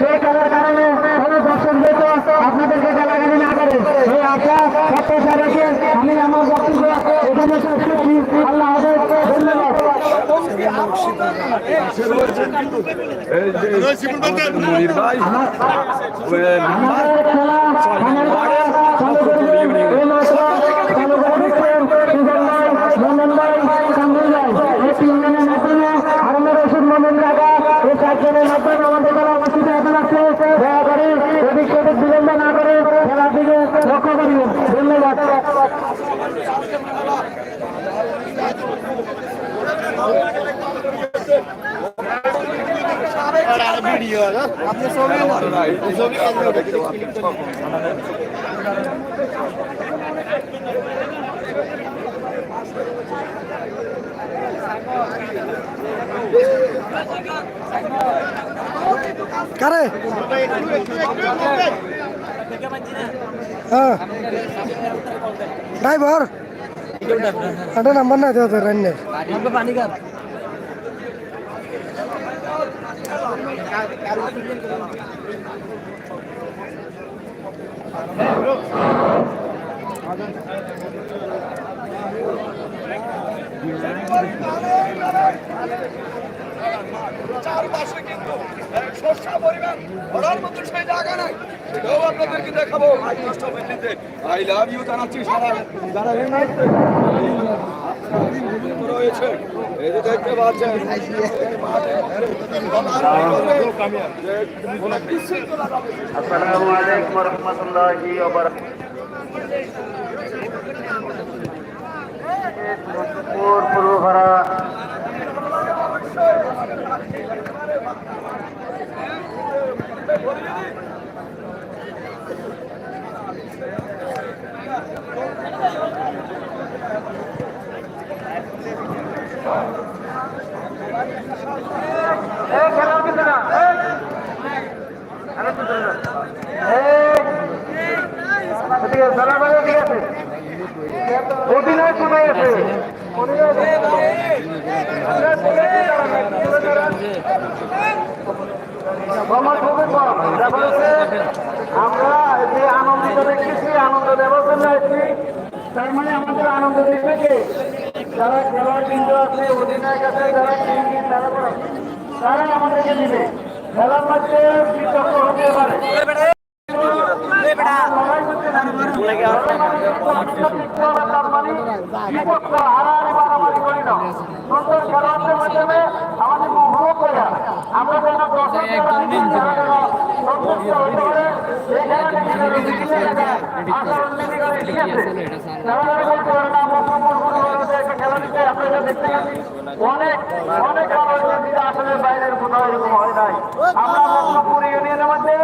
সেই খেলার কারণে কোনো দর্শক হয়তো আপনাদেরকে গালাগালি না করে। এই আশা প্রত্যাশা রেখে আমি আমার বক্তব্য এখানে শেষ করছি। আল্লাহ হাফেজ। ধন্যবাদ। মনির ভাই আমাদের খেলা আমার ভাই চালু করবেন এই মাসটা চালু করে দিচ্ছেন সুজন ভাই মন্ডন ভাই কামরুল ভাই এই তিনজনের মাধ্যমে হারুন রশিদ মোমিন রাখা এই মাধ্যমে আমাদের খেলা অনুষ্ঠিত হতে লাগছে দয়া করে সেদিক বিলম্ব না করে খেলার দিকে লক্ষ্য করবেন ধন্যবাদ। কারে? হ্যাঁ। ড্রাইভার। একটা নাম্বার না দেওয়া রান্নের চারপাশে কিন্তু শস্য পরিমাণ ভরার মতো সেই জায়গা নাই। সেটাও আপনাদেরকে দেখাবো। বিল্লিতে আই লাভ ইউ জানাচ্ছি সারা যারা এই মুহূর্তে রয়েছে, এই যে দেখতে। আসসালামু আলাইকুম রহমতুল্লাহি খেলার কিন্তু না ঠিক আছে সালাম আলাইকুম ঠিক আছে অধিনায়ক কোথায় আছে সময় খুবই কম দেখা যাচ্ছে আমরা যে আনন্দিত দেখতেছি আনন্দ দেওয়ার জন্য এসেছি তার মানে আমাদের আনন্দ দেখবে কে? যারা খেলোয়াড় কিন্তু আছে অধিনায়ক আছে যারা তারা তারা আমাদেরকে দিবে। খেলার মধ্যে বিতর্ক হতে পারে। অনেক অনেক আসলে বাইরের কোথাও এরকম হয় নাই আমরা ইউনিয়নের মধ্যে